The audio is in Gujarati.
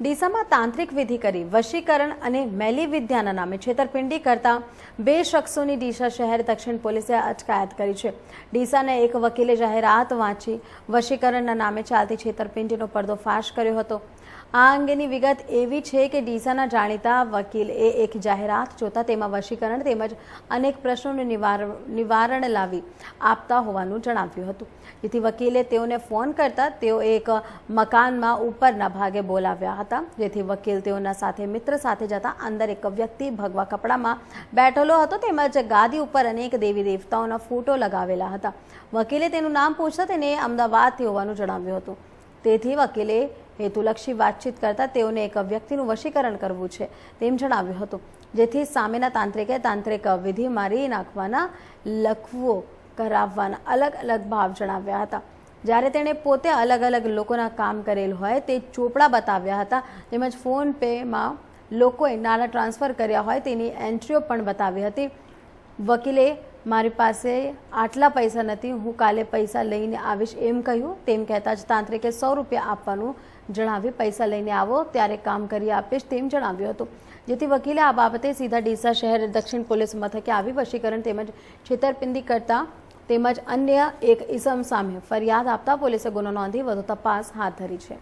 ડીસામાં તાંત્રિક વિધિ કરી, વશીકરણ અને મેલી વિદ્યાના નામે છેતરપિંડી કરતા બે શખ્સોની ડીસા શહેર દક્ષિણ પોલીસે અટકાયત કરી છે. ડીસાના એક વકીલે જાહેરાત વાંચી વશીકરણના નામે ચાલતી છેતરપિંડીનો પર્દોફાશ કર્યો હતો. આ અંગેની વિગત એવી છે કે ડીસાના જાણીતા વકીલ એ એક જાહેરાત જોતા તેમાં વશીકરણ તેમજ અનેક પ્રશ્નોનું નિવાર, નિવારણ લાવી આપતા હોવાનું જણાવ્યું હતું. જેથી વકીલે તેઓને ફોન કરતા તેઓ એક મકાનમાં ઉપરના ભાગે બોલાવ્યા હતા. જેથી વકીલ તેઓના સાથે મિત્ર સાથે જતા અંદર એક વ્યક્તિ ભગવા કપડામાં બેઠેલો હતો. તેમજ ગાદી ઉપર અનેક દેવી દેવતાઓના ફોટો લગાવેલા હતા. વકીલે તેનું નામ પૂછતા તેને અમદાવાદથી હોવાનું જણાવ્યું હતું. તેથી વકીલે હેતુલક્ષી વાતચીત કરતા તેઓને એક વ્યક્તિનું વશીકરણ કરવું છે તેમ જણાવ્યું હતું. જેથી સામેના તાંત્રિકે તાંત્રિક વિધિ મારી નાખવાના લખવો કરાવવાના અલગ અલગ ભાવ જણાવ્યા હતા. જ્યારે તેણે પોતે અલગ અલગ લોકોના કામ કરેલ હોય તે ચોપડા બતાવ્યા હતા, તેમજ ફોન પેમાં લોકોએ નાણાં ટ્રાન્સફર કર્યા હોય તેની એન્ટ્રીઓ પણ બતાવી હતી. વકીલે, મારી પાસે આટલા પૈસા નથી, હું કાલે પૈસા લઈને આવીશ. એમ કહ્યું. તેમ કહેતા જ તાંત્રિકે સો રૂપિયા આપવાનું જણાવી, પૈસા લઈને આવો, ત્યારે કામ કરી આપીશ. તેમ જણાવ્યું હતું. જેથી વકીલે આ બાબતે સીધા ડીસા શહેર દક્ષિણ પોલીસ મથકે આવી વશીકરણ તેમજ છેતરપિંડી કરતા તેમજ અન્ય એક ઇસમ સામે ફરિયાદ આપતા પોલીસે ગુનો નોંધી વધુ તપાસ હાથ ધરી છે.